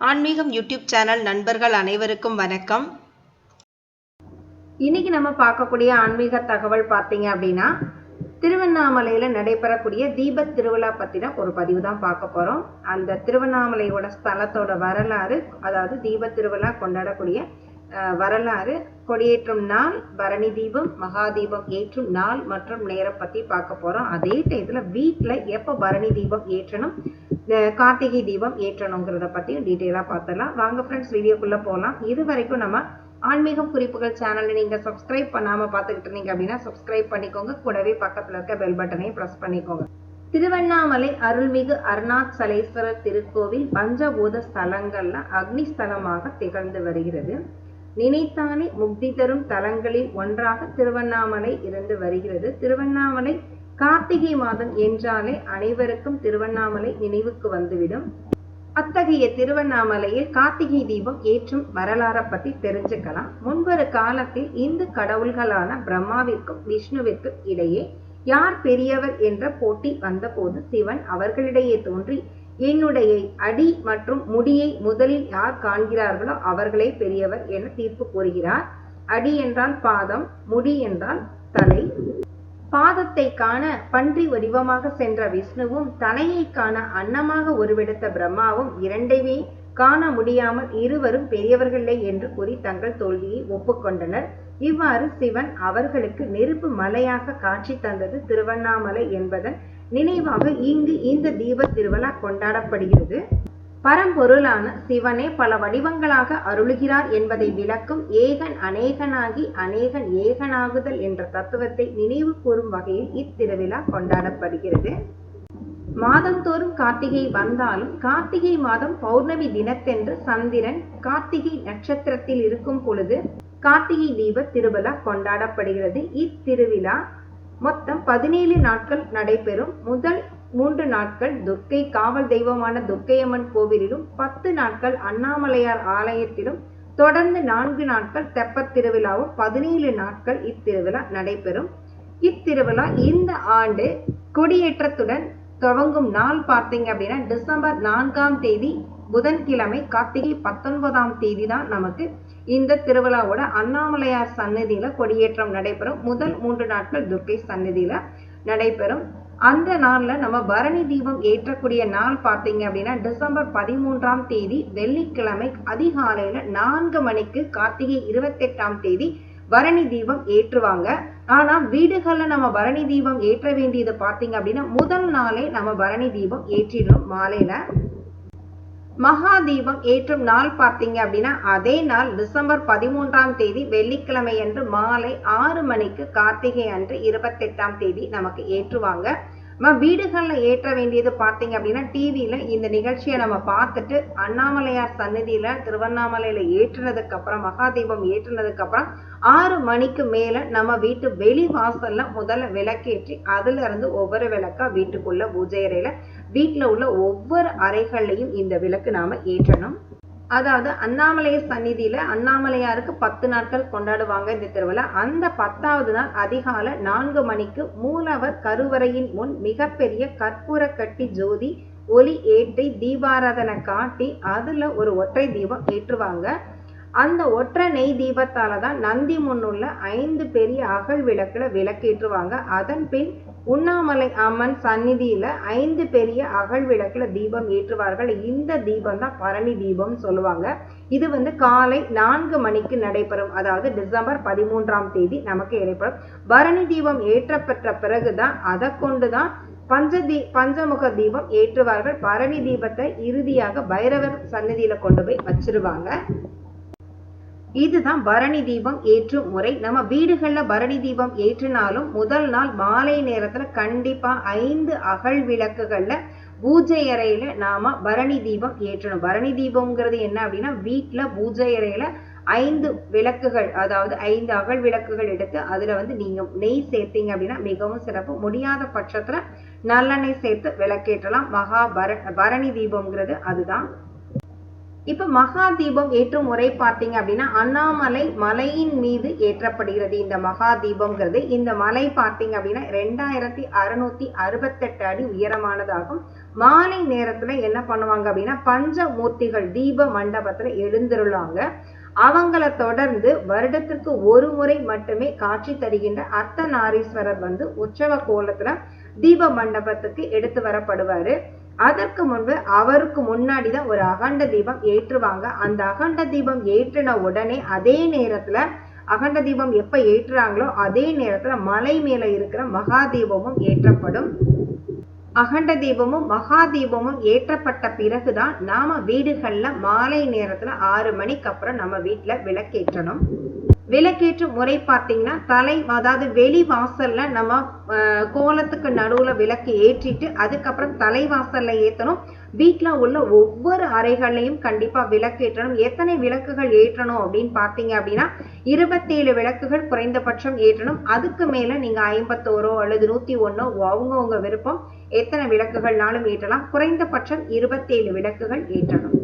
ஆன்மீகம் YouTube channel நண்பர்கள் அனைவருக்கும் வணக்கம். இன்னைக்கு நம்ம பார்க்கக்கூடிய ஆன்மீக தகவல் பார்த்தீங்க அப்படின்னா திருவண்ணாமலையில நடைபெறக்கூடிய தீபத் திருவிழா பத்தின ஒரு பதிவு தான் பார்க்க போறோம். அந்த திருவண்ணாமலையோட ஸ்தலத்தோட வரலாறு அதாவது தீபத் திருவிழா கொண்டாடக்கூடிய அஹ், வரலாறு கொடியேற்றும் நாள் பரணி தீபம் மகா தீபம் ஏற்றும் நாள் மற்றும் நேரம் பத்தி பார்க்க போறோம். அதே டைத்துல வீட்டுல எப்ப பரணி தீபம் ஏற்றணும் கார்த்திகை தீபம் ஏற்றணுங்கிறத பற்றியும் டீட்டெயிலாக பார்த்துடலாம் வாங்க ஃப்ரெண்ட்ஸ் வீடியோக்குள்ளே போகலாம் இது வரைக்கும் நம்ம ஆன்மீகம் குறிப்புகள் சேனலை நீங்கள் சப்ஸ்கிரைப் பண்ணாமல் பார்த்துக்கிட்டு இருந்தீங்க அப்படின்னா சப்ஸ்கிரைப் பண்ணிக்கோங்க. கூடவே பக்கத்தில் இருக்க பெல் பட்டனையும் ப்ரெஸ் பண்ணிக்கோங்க. திருவண்ணாமலை அருள்மிகு அருணாச்சலேஸ்வரர் திருக்கோவில் பஞ்சபூத ஸ்தலங்கள்ல அக்னி ஸ்தலமாக திகழ்ந்து வருகிறது. நினைத்தானே முக்தி தரும் தலங்களில் ஒன்றாக திருவண்ணாமலை இருந்து வருகிறது. திருவண்ணாமலை கார்த்திகை மாதம் என்றாலே அனைவருக்கும் திருவண்ணாமலை நினைவுக்கு வந்துவிடும். அத்தகைய திருவண்ணாமலையில் கார்த்திகை தீபம் ஏற்றும் வரலாறை பத்தி தெரிஞ்சுக்கலாம். முன்பொரு காலத்தில் இந்து கடவுள்களான பிரம்மாவிற்கும் விஷ்ணுவிற்கும் இடையே யார் பெரியவர் என்ற போட்டி வந்தபோது சிவன் அவர்களிடையே தோன்றி என்னுடைய அடி மற்றும் முடியை முதலில் யார் காண்கிறார்களோ அவர்களே பெரியவர் என தீர்ப்பு கூறுகிறார். அடி என்றால் பாதம் முடி என்றால் தலை. பாதத்தை காண பன்றி வடிவமாக சென்ற விஷ்ணுவும் தலையை காண அன்னமாக உருவெடுத்த பிரம்மாவும் இரண்டையுமே காண முடியாமல் இருவரும் பெரியவர்களே என்று கூறி தங்கள் தோல்வியை ஒப்புக்கொண்டனர். இவ்வாறு சிவன் அவர்களுக்கு நெருப்பு மலையாக காட்சி தந்தது திருவண்ணாமலை என்பதன் நினைவாக இங்கு இந்த தீப திருவிழா கொண்டாடப்படுகிறது. பரம்பொருளான சிவனே பல வடிவங்களாக அருளுகிறார் என்பதை விளக்கும் ஏகன் அநேகனாகி அநேகன் ஏகனாகுதல் என்ற தத்துவத்தை நினைவு கூறும் வகையில் இத்திருவிழா கொண்டாடப்படுகிறது. மாதந்தோறும் கார்த்திகை வந்தாலும் கார்த்திகை மாதம் பௌர்ணமி தினத்தென்று சந்திரன் கார்த்திகை நட்சத்திரத்தில் இருக்கும் பொழுது கார்த்திகை தீப திருவிழா கொண்டாடப்படுகிறது. இத்திருவிழா மொத்தம் பதினேழு நாட்கள் நடைபெறும். முதல் மூன்று நாட்கள் துர்க்கை காவல் தெய்வமான துர்க்கையம்மன் கோவிலிலும் பத்து நாட்கள் அண்ணாமலையார் ஆலயத்திலும் தொடர்ந்து நான்கு நாட்கள் தெப்பத் திருவிழாவும் பதினேழு நாட்கள் இத்திருவிழா நடைபெறும். இத்திருவிழா இந்த ஆண்டு கொடியேற்றத்துடன் துவங்கும் நாள் பார்த்தீங்க அப்படின்னா டிசம்பர் நான்காம் தேதி புதன்கிழமை கார்த்திகை பத்தொன்பதாம் தேதி தான் நமக்கு இந்த திருவிழாவோட அண்ணாமலையார் சன்னதியில கொடியேற்றம் நடைபெறும். முதல் மூன்று நாட்கள் துர்க்கை சன்னதியில நடைபெறும். அந்த நாள்ல நம்ம பரணி தீபம் ஏற்றக்கூடிய நாள் பார்த்தீங்க அப்படின்னா டிசம்பர் பதிமூன்றாம் தேதி வெள்ளிக்கிழமை அதிகாலையில நான்கு மணிக்கு கார்த்திகை இருபத்தெட்டாம் தேதி பரணி தீபம் ஏற்றுவாங்க. ஆனா வீடுகள்ல நம்ம பரணி தீபம் ஏற்ற வேண்டியது பார்த்தீங்க அப்படின்னா முதல் நாளே நம்ம பரணி தீபம் ஏற்றிடணும் மாலையில. மகாதீபம் ஏற்றும் நாள் பார்த்தீங்க அப்படின்னா அதே நாள் டிசம்பர் பதிமூன்றாம் தேதி வெள்ளிக்கிழமை அன்று மாலை ஆறு மணிக்கு கார்த்திகை அன்று இருபத்தெட்டாம் தேதி நமக்கு ஏற்றுவாங்க. நம்ம வீடுகளில் ஏற்ற வேண்டியது பார்த்தீங்க அப்படின்னா டிவியில் இந்த நிகழ்ச்சியை நம்ம பார்த்துட்டு அண்ணாமலையார் சன்னதியில் திருவண்ணாமலையில் ஏற்றுனதுக்கப்புறம் மகாதீபம் ஏற்றுனதுக்கப்புறம் ஆறு மணிக்கு மேலே நம்ம வீட்டு வெளி வாசலில் முதல்ல விளக்கேற்றி அதுலேருந்து ஒவ்வொரு விளக்கா வீட்டுக்குள்ள பூஜை அறையில் வீட்டில் உள்ள ஒவ்வொரு அறைகள்லையும் இந்த விளக்கு நாம் ஏற்றணும். அதாவது அண்ணாமலையார் சந்நிதியில அண்ணாமலையாருக்கு பத்து நாட்கள் கொண்டாடுவாங்க இந்த திருவிழா. அந்த பத்தாவது நாள் அதிகாலை நான்கு மணிக்கு மூலவர் கருவறையின் முன் மிகப்பெரிய கற்பூர கட்டி ஜோதி ஒளி ஏற்றி தீபாராதனை காட்டி அதுல ஒரு ஒற்றை தீபம் ஏற்றுவாங்க. அந்த ஒற்றை நெய் தீபத்தால தான் நந்தி முன்னுள்ள ஐந்து பெரிய அகல் விளக்குல விளக்கேற்றுவாங்க. அதன் பின் உண்ணாமலை அம்மன் சந்நிதியில ஐந்து பெரிய அகல் விளக்குல தீபம் ஏற்றுவார்கள். இந்த தீபம் தான் பரணி தீபம் சொல்லுவாங்க. இது வந்து காலை நான்கு மணிக்கு நடைபெறும். அதாவது டிசம்பர் பதிமூன்றாம் தேதி நமக்கு ஏற்படும். பரணி தீபம் ஏற்றப்பெற்ற பிறகுதான் அதை கொண்டுதான் பஞ்ச தீ பஞ்சமுக தீபம் ஏற்றுவார்கள். பரணி தீபத்தை இறுதியாக பைரவர் சன்னதியில கொண்டு போய் வச்சிருவாங்க. இதுதான் பரணி தீபம் ஏற்றும் முறை. நம்ம வீடுகளில் பரணி தீபம் ஏற்றினாலும் முதல் நாள் மாலை நேரத்தில் கண்டிப்பாக ஐந்து அகல் விளக்குகளில் பூஜை அறையில் நாம் பரணி தீபம் ஏற்றணும். பரணி தீபம்ங்கிறது என்ன அப்படின்னா வீட்டில் பூஜை அறையில் ஐந்து விளக்குகள் அதாவது ஐந்து அகல் விளக்குகள் எடுத்து அதில் வந்து நீங்கள் நெய் சேர்த்தீங்க அப்படின்னா மிகவும் சிறப்பு. முடியாத பட்சத்தில் நல்லெண்ணெய் சேர்த்து விளக்கேற்றலாம். மகா பர பரணி தீபம்ங்கிறது அதுதான். இப்ப மகா தீபம் ஏற்றும் முறை பார்த்தீங்க அப்படின்னா அண்ணாமலை மலையின் மீது ஏற்றப்படுகிறது. இந்த மகா தீபம்ங்கிறது இந்த மலை பார்த்தீங்க அப்படின்னா ரெண்டாயிரத்தி அறுநூத்தி அறுபத்தெட்டு அடி உயரமானதாகும். மாலை நேரத்துல என்ன பண்ணுவாங்க அப்படின்னா பஞ்சமூர்த்திகள் தீப மண்டபத்துல எழுந்திருளாங்க அவங்கள தொடர்ந்து வருடத்திற்கு ஒரு முறை மட்டுமே காட்சி தருகின்ற அர்த்தநாரீஸ்வரர் வந்து உற்சவ கோலத்துல தீப மண்டபத்துக்கு எடுத்து வரப்படுவாரு. அதற்கு முன்பு அவருக்கு முன்னாடி தான் ஒரு அகண்ட தீபம் ஏற்றுவாங்க. அந்த அகண்ட தீபம் ஏற்றின உடனே அதே நேரத்துல அகண்ட தீபம் எப்ப ஏற்றுறாங்களோ அதே நேரத்துல மலை மேல இருக்கிற மகா தீபமும் ஏற்றப்படும். அகண்ட தீபமும் மகா தீபமும் ஏற்றப்பட்ட பிறகுதான் நாம வீடுகள்ல மாலை நேரத்துல ஆறு மணிக்கு அப்புறம் நம்ம வீட்டுல விளக்கேற்றணும். விளக்கேற்ற முறை பார்த்தீங்கன்னா தலை அதாவது வெளி வாசல்ல நம்ம கோலத்துக்கு நடுவுல விளக்கு ஏற்றிட்டு அதுக்கப்புறம் தலைவாசல்ல ஏத்தணும். வீட்டில் உள்ள ஒவ்வொரு அறைகள்லையும் கண்டிப்பா விளக்கேற்றணும். எத்தனை விளக்குகள் ஏற்றணும் அப்படின்னு பார்த்தீங்க அப்படின்னா இருபத்தேழு விளக்குகள் குறைந்தபட்சம் ஏற்றணும். அதுக்கு மேல நீங்க ஐம்பத்தோரோ அல்லது நூத்தி ஒன்னோ அவங்கவுங்க விருப்பம். எத்தனை விளக்குகள்னாலும் ஏற்றலாம். குறைந்தபட்சம் இருபத்தேழு விளக்குகள் ஏற்றணும்.